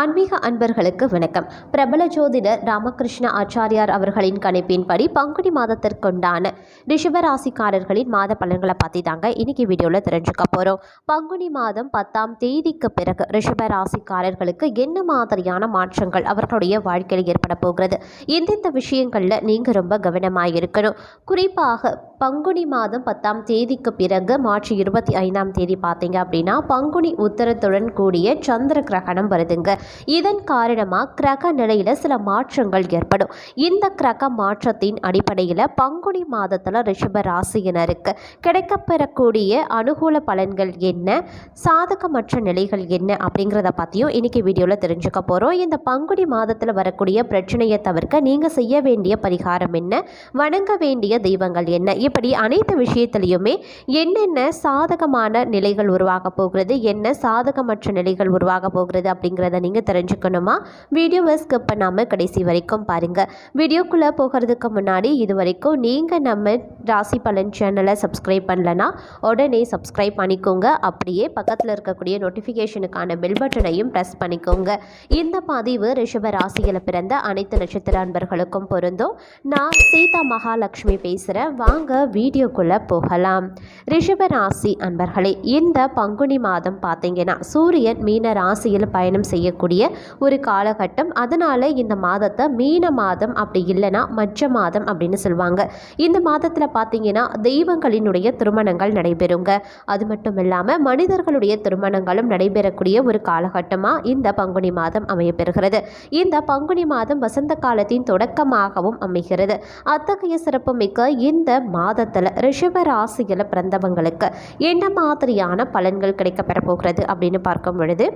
ஆன்மீக அன்பர்களுக்கு வணக்கம். பிரபல ஜோதிடர் ராமகிருஷ்ண ஆச்சாரியார் அவர்களின் கணிப்பின்படி பங்குனி மாதத்திற்குண்டான ரிஷபராசிக்காரர்களின் மாத பலன்களை பற்றி தாங்க இன்னைக்கு வீடியோவில் தெரிஞ்சுக்க போகிறோம் பங்குனி மாதம் பத்தாம் தேதிக்கு பிறகு ரிஷபராசிக்காரர்களுக்கு என்ன மாதிரியான மாற்றங்கள் அவர்களுடைய வாழ்க்கையில் ஏற்பட போகிறது? எந்தெந்த விஷயங்களில் நீங்கள் ரொம்ப கவனமாக இருக்கணும்? குறிப்பாக பங்குனி மாதம் பத்தாம் தேதிக்கு பிறகு மார்ச் இருபத்தி ஐந்தாம் தேதி பார்த்தீங்க அப்படின்னா பங்குனி உத்தரத்துடன் கூடிய சந்திர கிரகணம் வருதுங்க. இதன் காரணமாக கிரக நிலையில் சில மாற்றங்கள் ஏற்படும். இந்த கிரக மாற்றத்தின் அடிப்படையில் பங்குனி மாதத்தில் ரிஷப ராசியினருக்கு கிடைக்கப்பெறக்கூடிய அனுகூல பலன்கள் என்ன? சாதகமற்ற நிலைகள் என்ன? அப்படிங்கிறத பற்றியும் இன்னைக்கு வீடியோவில் தெரிஞ்சுக்க போகிறோம் இந்த பங்குனி மாதத்தில் வரக்கூடிய பிரச்சனையை தவிர்க்க நீங்கள் செய்ய வேண்டிய பரிகாரம் என்ன? வணங்க வேண்டிய தெய்வங்கள் என்ன? இப்படி அனைத்து விஷயத்திலையுமே என்னென்ன சாதகமான நிலைகள் உருவாக போகிறது? என்ன சாதகமற்ற நிலைகள் உருவாக போகிறது? அப்படிங்கிறத நீங்கள் தெரிஞ்சுக்கணுமா? வீடியோவை ஸ்கிப் பண்ணாமல் கடைசி வரைக்கும் பாருங்கள் வீடியோக்குள்ளே போகிறதுக்கு முன்னாடி இது வரைக்கும் நீங்கள் நம்ம ராசி பலன் சேனலை சப்ஸ்கிரைப் பண்ணலனா உடனே சப்ஸ்கிரைப் பண்ணிக்கோங்க. அப்படியே பக்கத்தில் இருக்கக்கூடிய நோட்டிஃபிகேஷனுக்கான பெல் பட்டனையும் ப்ரெஸ் பண்ணிக்கோங்க. இந்த பதிவு ரிஷப ராசியில் பிறந்த அனைத்து நட்சத்திர அன்பர்களுக்கும் பொருந்தும். நான் சீதா மகாலட்சுமி பேசுகிறேன் வாங்க வீடியோக்குள்ளே போகலாம். ரிஷப ராசி அன்பர்களே இந்த பங்குனி மாதம் பார்த்தீங்கன்னா சூரியன் மீன ராசியில் பயணம் செய்யக்கூடிய ஒரு காலகட்டம். அதனால் இந்த மாதத்தை மீன மாதம் அப்படி இல்லைன்னா மற்ற மாதம் அப்படின்னு சொல்லுவாங்க. இந்த மாதத்தில் பார்த்தீங்கன்னா தெய்வங்களினுடைய திருமணங்கள் நடைபெறுங்க. அது மட்டும் இல்லாமல் மனிதர்களுடைய திருமணங்களும் நடைபெறக்கூடிய ஒரு காலகட்டமாக இந்த பங்குனி மாதம் அமையப்பெறுகிறது. இந்த பங்குனி மாதம் வசந்த காலத்தின் தொடக்கமாகவும் அமைகிறது. அத்தகைய சிறப்புமிக்க இந்த மாதத்தில் ரிஷப ராசியில் பிறந்தவங்களுக்கு என்ன மாதிரியான பலன்கள் கிடைக்கப்பெற போகிறது அப்படின்னு பார்க்கும் பொழுது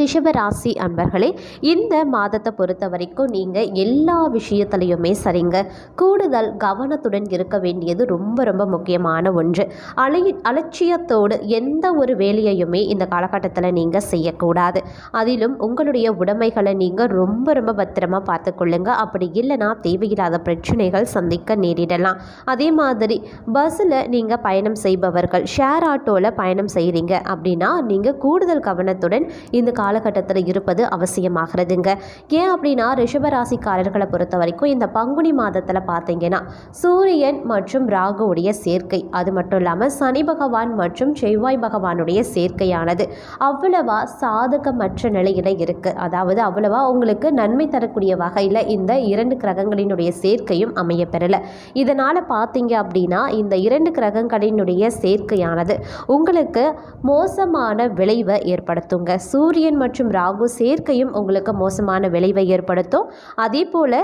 ரிஷப ராசி அன்பர்களே இந்த மாதத்தை பொறுத்த வரைக்கும் நீங்கள் எல்லா விஷயத்துலையுமே சரிங்க. கூடுதல் கவனத்துடன் இருக்க வேண்டியது ரொம்ப ரொம்ப முக்கியமான ஒன்று. அலை அலட்சியத்தோடு எந்த ஒரு வேலையையுமே இந்த காலகட்டத்தில் நீங்கள் செய்யக்கூடாது. அதிலும் உங்களுடைய உடைமைகளை நீங்கள் ரொம்ப ரொம்ப பத்திரமா பார்த்துக்கொள்ளுங்க. அப்படி இல்லைன்னா தேவையில்லாத பிரச்சனைகள் சந்திக்க நேரிடலாம். அதே மாதிரி பஸ்ஸில் நீங்கள் பயணம் செய்பவர்கள் ஷேர் ஆட்டோவில் பயணம் செய்கிறீங்க அப்படின்னா நீங்கள் கூடுதல் கவனத்துடன் இந்த காலகட்டத்தில் இருப்பது அவசியமாகிறதுங்க. ஏன் அப்படின்னா ரிஷபராசிக்காரர்களை பொறுத்த வரைக்கும் இந்த பங்குனி மாதத்தில் பார்த்தீங்கன்னா சூரியன் மற்றும் ராகுவுடைய சேர்க்கை. அது மட்டும் இல்லாமல் சனி பகவான் மற்றும் செவ்வாய் பகவானுடைய சேர்க்கையானது. அவ்வளவா சாதகமற்ற நிலையில் இருக்குது அதாவது அவ்வளவா உங்களுக்கு நன்மை தரக்கூடிய வகையில் இந்த இரண்டு கிரகங்களினுடைய சேர்க்கையும் அமைய பெறலை. இதனால் பார்த்தீங்க அப்படின்னா இந்த இரண்டு கிரகங்களினுடைய சேர்க்கையானது உங்களுக்கு மோசமான விளைவை ஏற்படுத்துங்க. சூரியன் மற்றும் ராகு சேர்க்கையும் உங்களுக்கு மோசமான விளைவை ஏற்படுத்தும். அதே போல்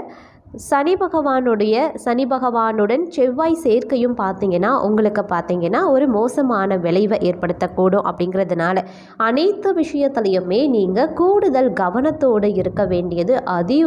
சனி பகவானுடைய சனி பகவானுடன் செவ்வாய் சேர்க்கையும் பார்த்தீங்கன்னா உங்களுக்கு பார்த்தீங்கன்னா ஒரு மோசமான விளைவை ஏற்படுத்தக்கூடும் அப்படிங்கிறதுனால. அனைத்து விஷயத்துலையுமே நீங்கள் கூடுதல் கவனத்தோடு இருக்க வேண்டியது அதி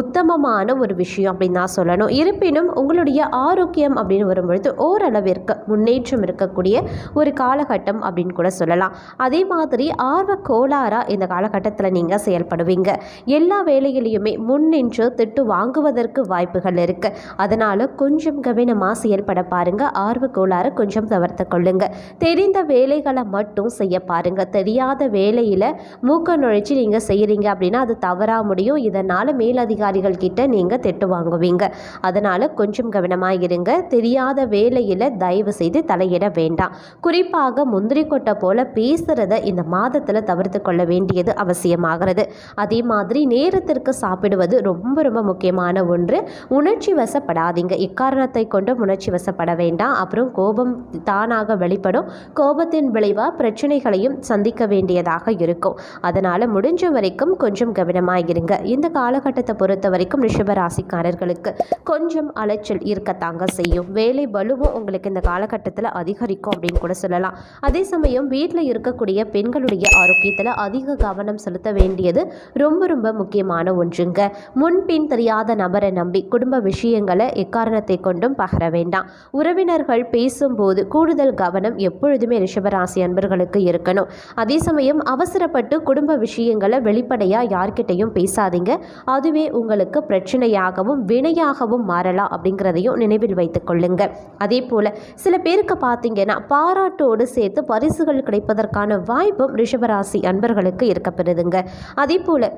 உத்தமமான ஒரு விஷயம் அப்படின்னு தான் சொல்லணும். இருப்பினும் உங்களுடைய ஆரோக்கியம் அப்படின்னு வரும்பொழுது ஓரளவிற்கு முன்னேற்றம் இருக்கக்கூடிய ஒரு காலகட்டம் அப்படின்னு கூட சொல்லலாம். அதே மாதிரி ஆர்வ கோளாறாக இந்த காலகட்டத்தில் நீங்கள் செயல்படுவீங்க. எல்லா வேலைகளையுமே முன்னின்று திட்டு வாங்குவதற்கு வாய்ப்புகள் இருக்குது அதனால் கொஞ்சம் கவனமாக செயல்பட பாருங்க. ஆர்வ கோளாறு கொஞ்சம் தவிர்த்து கொள்ளுங்க. தெரிந்த வேலைகளை மட்டும் செய்ய பாருங்க. தெரியாத வேலையில் மூக்க நுழைச்சி நீங்கள் செய்கிறீங்க அப்படின்னா அது தவறாக முடியும். இதனால் மேலதிகாரிகள் கிட்ட நீங்கள் திட்டு வாங்குவீங்க. அதனால் கொஞ்சம் கவனமாக இருங்க. தெரியாத வேலையில் தயவு செய்து தலையிட வேண்டாம். குறிப்பாக முந்திரி கொட்டை போல பேசுகிறத இந்த மாதத்தில் தவிர்த்து கொள்ள வேண்டியது அவசியமாகிறது. அதே மாதிரி நேரத்திற்கு சாப்பிடுவது ரொம்ப ரொம்ப முக்கியமான ஒன்று உணர்ச்சி வசப்படாதீங்க. இக்காரணத்தை கொண்டு உணர்ச்சி வசப்பட வேண்டாம். அப்புறம் கோபம் தானாக வெளிப்படும். கோபத்தின் விளைவாக பிரச்சனைகளையும் சந்திக்க வேண்டியதாக இருக்கும். அதனால் முடிஞ்ச வரைக்கும் கொஞ்சம் கவனமாக இருங்க இந்த காலகட்டத்தை பொறுத்த வரைக்கும் ரிஷபராசிக்காரர்களுக்கு கொஞ்சம் அலைச்சல் இருக்கத்தாங்க செய்யும். வேலை வலுவும் உங்களுக்கு இந்த காலகட்டத்தில் அதிகரிக்கும் அப்படின்னு கூட சொல்லலாம். அதே சமயம் வீட்டில் இருக்கக்கூடிய பெண்களுடைய ஆரோக்கியத்தில் அதிக கவனம் செலுத்த வேண்டியது ரொம்ப ரொம்ப முக்கியமான ஒன்றுங்க. முன்பின் தெரியாத நபர் அவரை நம்பி குடும்ப விஷயங்களை எக்காரணத்தை கொண்டும் பகர வேண்டாம். உறவினர்கள் பேசும்போது கூடுதல் கவனம் எப்பொழுதுமே ரிஷபராசி அன்பர்களுக்கு இருக்கணும். அதே சமயம் அவசரப்பட்டு குடும்ப விஷயங்களை வெளிப்படையாக யார்கிட்டையும் பேசாதீங்க. அதுவே உங்களுக்கு பிரச்சனையாகவும் வினையாகவும் மாறலாம் அப்படிங்கிறதையும் நினைவில் வைத்துக் கொள்ளுங்க. அதே போல் சில பேருக்கு பார்த்தீங்கன்னா பாராட்டோடு சேர்த்து பரிசுகள் கிடைப்பதற்கான வாய்ப்பும் ரிஷபராசி அன்பர்களுக்கு இருக்கப்பெறுதுங்க. அதே போல்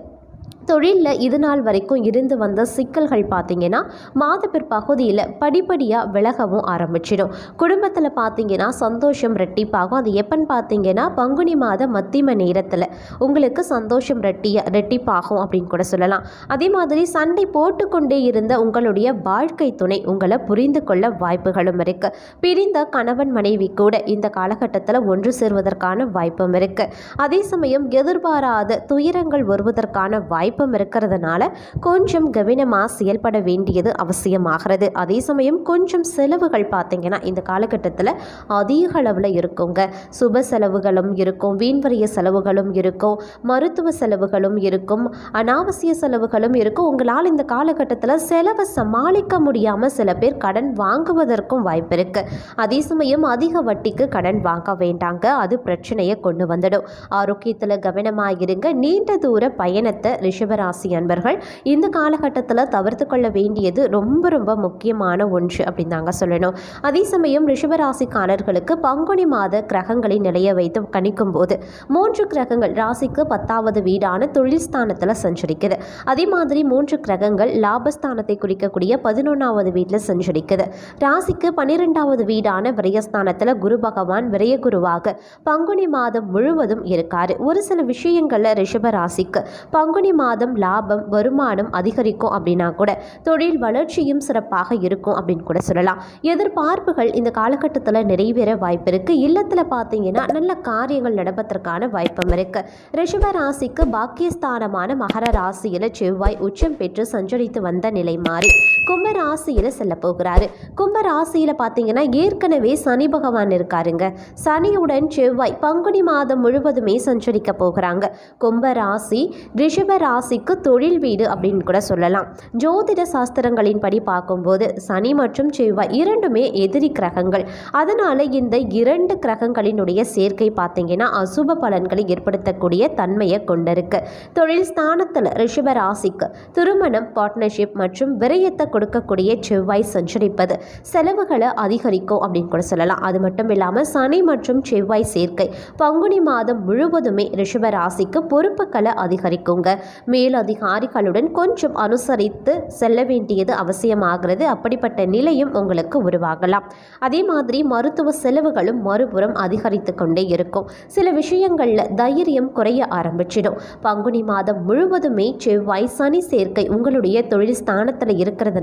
தொழிலில் இது நாள் வரைக்கும் இருந்து வந்த சிக்கல்கள் பார்த்தீங்கன்னா மாத பிற்பகுதியில் படிப்படியாக விலகவும் ஆரம்பிச்சிடும். குடும்பத்தில் பார்த்தீங்கன்னா சந்தோஷம் ரெட்டிப்பாகும். அது எப்பன்னு பார்த்தீங்கன்னா பங்குனி மாத மத்திம நேரத்தில் உங்களுக்கு சந்தோஷம் ரெட்டிய ரெட்டிப்பாகும் அப்படின்னு கூட சொல்லலாம். அதே மாதிரி சண்டை போட்டுக்கொண்டே இருந்த உங்களுடைய வாழ்க்கை துணை உங்களை புரிந்து கொள்ள வாய்ப்புகளும் இருக்குது பிரிந்த கணவன் மனைவி கூட இந்த காலகட்டத்தில் ஒன்று சேர்வதற்கான வாய்ப்பும் இருக்குது அதே சமயம் எதிர்பாராத துயரங்கள் வருவதற்கான வாய்ப்பு வாய்ப்பும் இருக்கிறதுனால கொஞ்சம் கவனமாக செயல்பட வேண்டியது அவசியமாகிறது. அதே சமயம் கொஞ்சம் செலவுகள் பார்த்தீங்கன்னா இந்த காலகட்டத்தில் அதிக அளவில் இருக்குங்க. சுப செலவுகளும் இருக்கும் வீண்வரிய செலவுகளும் இருக்கும் மருத்துவ செலவுகளும் இருக்கும் அனாவசிய செலவுகளும் இருக்கும். உங்களால் இந்த காலகட்டத்தில் செலவை சமாளிக்க முடியாமல் சில பேர் கடன் வாங்குவதற்கும் வாய்ப்பு இருக்குது அதே சமயம் அதிக வட்டிக்கு கடன் வாங்க வேண்டாங்க. அது பிரச்சனையை கொண்டு வந்துடும். ஆரோக்கியத்தில் கவனமாக இருங்க. நீண்ட தூர பயணத்தை ரிஷபராசி அன்பர்கள் இந்த காலகட்டத்தில் தவிர்த்து கொள்ள வேண்டியது ரொம்ப ரொம்ப முக்கியமான ஒன்று அப்படின்னு தாங்க சொல்லணும். அதே சமயம் ரிஷபராசிக்காரர்களுக்கு பங்குனி மாத கிரகங்களை நிலைய வைத்து கணிக்கும் போது மூன்று கிரகங்கள் ராசிக்கு பத்தாவது வீடான தொழில் ஸ்தானத்தில் சஞ்சரிக்குது. அதே மாதிரி மூன்று கிரகங்கள் லாபஸ்தானத்தை குறிக்கக்கூடிய பதினொன்றாவது வீட்டில் சஞ்சரிக்குது. ராசிக்கு பன்னிரெண்டாவது வீடான விரயஸ்தானத்தில் குரு பகவான் விரயகுருவாக பங்குனி மாதம் முழுவதும் இருக்காரு. ஒரு சில விஷயங்களில் ரிஷப ராசிக்கு பங்குனி மாதம் லாபம் வருமானம் அதிகரிக்கும் அப்படின்னா கூட தொழில் வளர்ச்சியும் சிறப்பாக இருக்கும் அப்படின்னு கூட சொல்லலாம். எதிர்பார்ப்புகள் இந்த காலகட்டத்தில் நிறைவேற வாய்ப்பு இருக்கு. இல்லத்தில் பார்த்தீங்கன்னா நல்ல காரியங்கள் நடப்பதற்கான வாய்ப்பும் இருக்கு. ரிஷப ராசிக்கு பாக்கியஸ்தானமான மகர ராசியில் செவ்வாய் உச்சம் பெற்று சஞ்சரித்து வந்த நிலை மாறி கும்பராசியில் செல்ல போகிறாரு. கும்பராசியில் பார்த்தீங்கன்னா ஏற்கனவே சனி பகவான் இருக்காருங்க. சனியுடன் செவ்வாய் பங்குனி மாதம் முழுவதுமே சஞ்சரிக்க போகிறாங்க. கும்பராசி ரிஷப ராசிக்கு தொழில் வீடு அப்படின்னு கூட சொல்லலாம். ஜோதிட சாஸ்திரங்களின்படி பார்க்கும்போது சனி மற்றும் செவ்வாய் இரண்டுமே எதிரி கிரகங்கள். அதனால இந்த இரண்டு கிரகங்களினுடைய சேர்க்கை பார்த்தீங்கன்னா அசுப பலன்களை ஏற்படுத்தக்கூடிய தன்மையை கொண்டிருக்கு. தொழில் ஸ்தானத்தில் ரிஷப ராசிக்கு திருமணம் பார்ட்னர்ஷிப் மற்றும் விரயத்தை கொடுக்கக்கூடிய செவ்வாய் சஞ்சரிப்பது செலவுகளை அதிகரிக்கும் அப்படின்னு கூட சொல்லலாம். அது மட்டும் இல்லாமல் சனி மற்றும் செவ்வாய் சேர்க்கை பங்குனி மாதம் முழுவதுமே ரிஷப ராசிக்கு பொறுப்புகளை அதிகரிக்குங்க. மேலதிகாரிகளுடன் கொஞ்சம் அனுசரித்து செல்ல வேண்டியது அவசியமாகிறது. அப்படிப்பட்ட நிலையும் உங்களுக்கு உருவாகலாம். அதே மாதிரி மருத்துவ செலவுகளும் மறுபுறம் அதிகரித்து கொண்டே இருக்கும். சில விஷயங்களில் தைரியம் குறைய ஆரம்பிச்சிடும். பங்குனி மாதம் முழுவதுமே செவ்வாய் சனி சேர்க்கை உங்களுடைய தொழில் ஸ்தானத்தில் இருக்கிறதுனால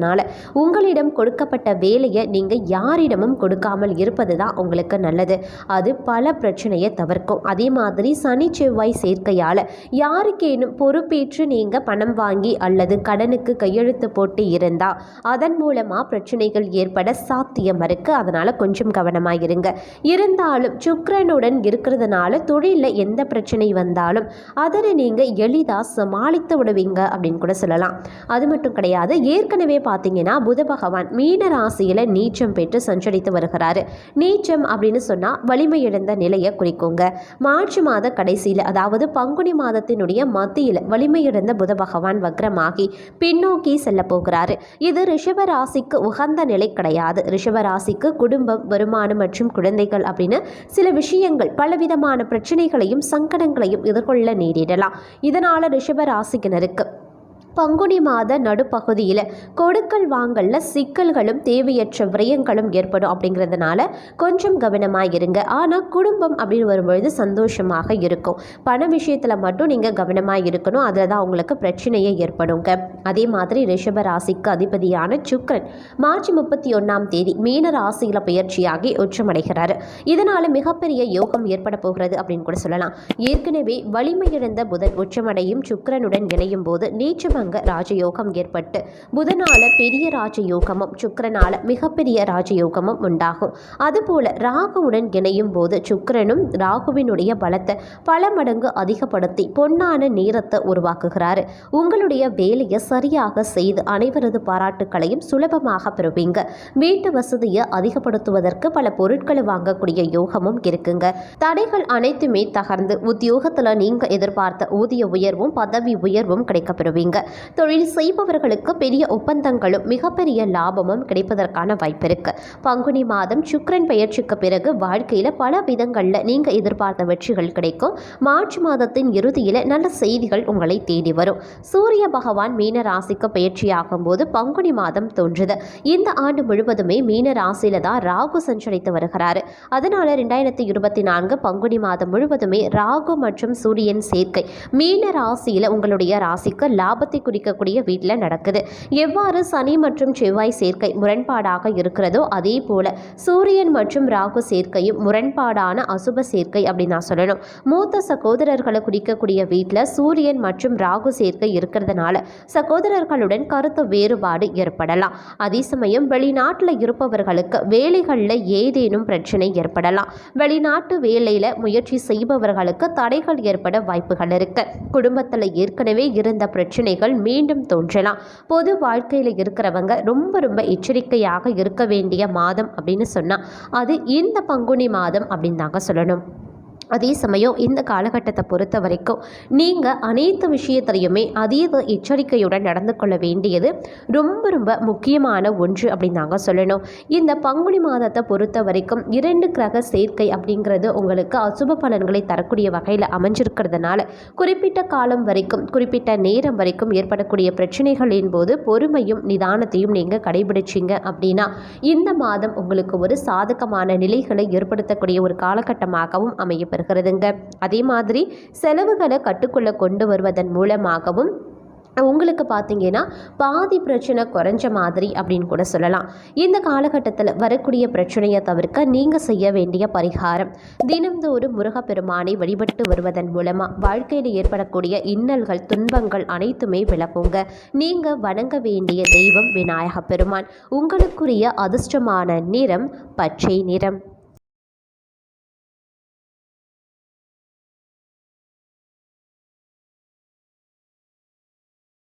உங்களிடம் கொடுக்கப்பட்ட வேலையை நீங்கள் யாரிடமும் கொடுக்காமல் இருப்பது தான் உங்களுக்கு நல்லது. அது பல பிரச்சனையை தவிர்க்கும். அதே மாதிரி சனி செவ்வாய் சேர்க்கையால் யாருக்கேனும் பொறுப்பேற்று நீங்கள் பணம் வாங்கி அல்லது கடனுக்கு கையெழுத்து போட்டு இருந்தால் அதன் மூலமாக பிரச்சனைகள் ஏற்பட சாத்தியம் இருக்குது அதனால் கொஞ்சம் கவனமாக இருங்க இருந்தாலும் சுக்கரனுடன் இருக்கிறதுனால தொழிலில் எந்த பிரச்சனை வந்தாலும் அதனை நீங்கள் எளிதாக சமாளித்து விடுவீங்க அப்படின்னு கூட சொல்லலாம். அது மட்டும் கிடையாது. ஏற்கனவே பார்த்தீங்கன்னா புத பகவான் மீன ராசியில் நீச்சம் பெற்று சஞ்சரித்து வருகிறாரு. நீச்சம் அப்படின்னு சொன்னால் வலிமை இழந்த நிலையை குறிக்குங்க. மார்ச் மாத கடைசியில் அதாவது பங்குனி மாதத்தினுடைய மத்தியில் வலிமை இழந்த புத பகவான் வக்ரமாகி பின்னோக்கி செல்ல போகிறாரு. இது ரிஷப ராசிக்கு உகந்த நிலை கிடையாது. ரிஷப ராசிக்கு குடும்பம் வருமானம் மற்றும் குழந்தைகள் அப்படின்னு சில விஷயங்கள் பலவிதமான பிரச்சனைகளையும் சங்கடங்களையும் எதிர்கொள்ள நேரிடலாம். இதனால் ரிஷப ராசிக்கினருக்கு பங்குனி மாத நடுப்பகுதியில் கொடுக்கல் வாங்கல்ல சிக்கல்களும் தேவையற்ற விரயங்களும் ஏற்படும் அப்படிங்கிறதுனால கொஞ்சம் கவனமாக இருங்க. ஆனால் குடும்பம் அப்படின்னு வரும்பொழுது சந்தோஷமாக இருக்கும். பண விஷயத்தில் மட்டும் நீங்கள் கவனமாக இருக்கணும். அதில் தான் உங்களுக்கு பிரச்சனையே ஏற்படுங்க. அதே மாதிரி ரிஷப ராசிக்கு அதிபதியான சுக்ரன் மார்ச் முப்பத்தி ஒன்றாம் தேதி மீன ராசியில் பயிற்சியாகி உச்சமடைகிறார். இதனால் மிகப்பெரிய யோகம் ஏற்பட போகிறது அப்படின்னு கூட சொல்லலாம். ஏற்கனவே வலிமையிழந்த புதன் உச்சமடையும் சுக்கரனுடன் இணையும் போது நீச்சபங்க பஞ்சங்க ராஜயோகம் ஏற்பட்டு புதனால பெரிய ராஜயோகமும் சுக்கரனால மிகப்பெரிய ராஜயோகமும் உண்டாகும். அதுபோல ராகுவுடன் இணையும் போது சுக்கரனும் ராகுவினுடைய பலத்தை பல மடங்கு அதிகப்படுத்தி பொன்னான நேரத்தை உருவாக்குகிறாரு. உங்களுடைய வேலையை சரியாக செய்து அனைவரது பாராட்டுக்களையும் சுலபமாக பெறுவீங்க. வீட்டு வசதியை அதிகப்படுத்துவதற்கு பல பொருட்களை வாங்கக்கூடிய யோகமும் இருக்குங்க. தடைகள் அனைத்துமே தகர்ந்து உத்தியோகத்தில் நீங்க எதிர்பார்த்த ஊதிய உயர்வும் பதவி உயர்வும் கிடைக்கப்பெறுவீங்க. தொழில் செய்பவர்களுக்கு பெரிய ஒப்பந்தங்களும் மிகப்பெரிய லாபமும் கிடைப்பதற்கான வாய்ப்பு இருக்கு. பங்குனி மாதம் சுக்ரன் பயிற்சிக்கு பிறகு வாழ்க்கையில் பல விதங்களில் நீங்கள் எதிர்பார்த்த வெற்றிகள் கிடைக்கும். மார்ச் மாதத்தின் இறுதியில் நல்ல செய்திகள் உங்களை தேடி வரும். சூரிய பகவான் மீன ராசிக்கு பயிற்சியாகும் போது பங்குனி மாதம் தோன்றுது. இந்த ஆண்டு முழுவதுமே மீன ராசியில தான் ராகு சஞ்சரித்து வருகிறாரு. அதனால ரெண்டாயிரத்தி இருபத்தி நான்கு பங்குனி மாதம் முழுவதுமே ராகு மற்றும் சூரியன் சேர்க்கை. மீன ராசியில உங்களுடைய ராசிக்கு லாபத்தை குடிக்கக்கூடிய வீட்டில் நடக்குது. எவ்வாறு சனி மற்றும் செவ்வாய் சேர்க்கை முரண்பாடாக இருக்கிறதோ அதே போல சூரியன் மற்றும் ராகு சேர்க்கையும் முரண்பாடான அசுப சேர்க்கை அப்படின்னு நான் சொல்லணும். மூத்த சகோதரர்களை குடிக்கக்கூடிய வீட்டில் சூரியன் மற்றும் ராகு சேர்க்கை இருக்கிறதுனால சகோதரர்களுடன் கருத்து வேறுபாடு ஏற்படலாம். அதே சமயம் வெளிநாட்டில் இருப்பவர்களுக்கு வேலைகளில் ஏதேனும் பிரச்சனை ஏற்படலாம். வெளிநாட்டு வேலையில் முயற்சி செய்பவர்களுக்கு தடைகள் ஏற்பட வாய்ப்புகள் இருக்கு. குடும்பத்தில் ஏற்கனவே இருந்த பிரச்சனைகள் மீண்டும் தோன்றலாம். பொது வாழ்க்கையில் இருக்கிறவங்க ரொம்ப ரொம்ப எச்சரிக்கையாக இருக்க வேண்டிய மாதம் அப்படின்னு சொன்னால் அது இந்த பங்குனி மாதம் அப்படின்னு தாங்க சொல்லணும். அதே சமயம் இந்த காலகட்டத்தை பொறுத்த வரைக்கும் நீங்கள் அனைத்து விஷயத்திலையுமே அதீத எச்சரிக்கையுடன் நடந்து கொள்ள வேண்டியது ரொம்ப ரொம்ப முக்கியமான ஒன்று அப்படின்னு நாங்கள் சொல்லணும். இந்த பங்குனி மாதத்தை பொறுத்த வரைக்கும் இரண்டு கிரக சேர்க்கை அப்படிங்கிறது உங்களுக்கு அசுப பலன்களை தரக்கூடிய வகையில் அமைஞ்சிருக்கிறதுனால குறிப்பிட்ட காலம் வரைக்கும் குறிப்பிட்ட நேரம் வரைக்கும் ஏற்படக்கூடிய பிரச்சனைகளின் போது பொறுமையும் நிதானத்தையும் நீங்கள் கடைபிடிச்சிங்க அப்படின்னா இந்த மாதம் உங்களுக்கு ஒரு சாதகமான நிலைகளை ஏற்படுத்தக்கூடிய ஒரு காலகட்டமாகவும் அமையும். பெறுகிறதுங்க. அதே மாதிரி செலவுகளை கட்டுக்குள்ளே கொண்டு வருவதன் மூலமாகவும் உங்களுக்கு பார்த்தீங்கன்னா பாதி பிரச்சனை குறைஞ்ச மாதிரி அப்படின்னு கூட சொல்லலாம். இந்த காலகட்டத்தில் வரக்கூடிய பிரச்சனையை தவிர்க்க நீங்கள் செய்ய வேண்டிய பரிகாரம். தினம்தோறும் முருகப்பெருமானை வழிபட்டு வருவதன் மூலமாக வாழ்க்கையில் ஏற்படக்கூடிய இன்னல்கள் துன்பங்கள் அனைத்துமே விளக்குங்க. நீங்கள் வணங்க வேண்டிய தெய்வம் விநாயக பெருமான். உங்களுக்குரிய அதிர்ஷ்டமான நிறம் பச்சை நிறம்.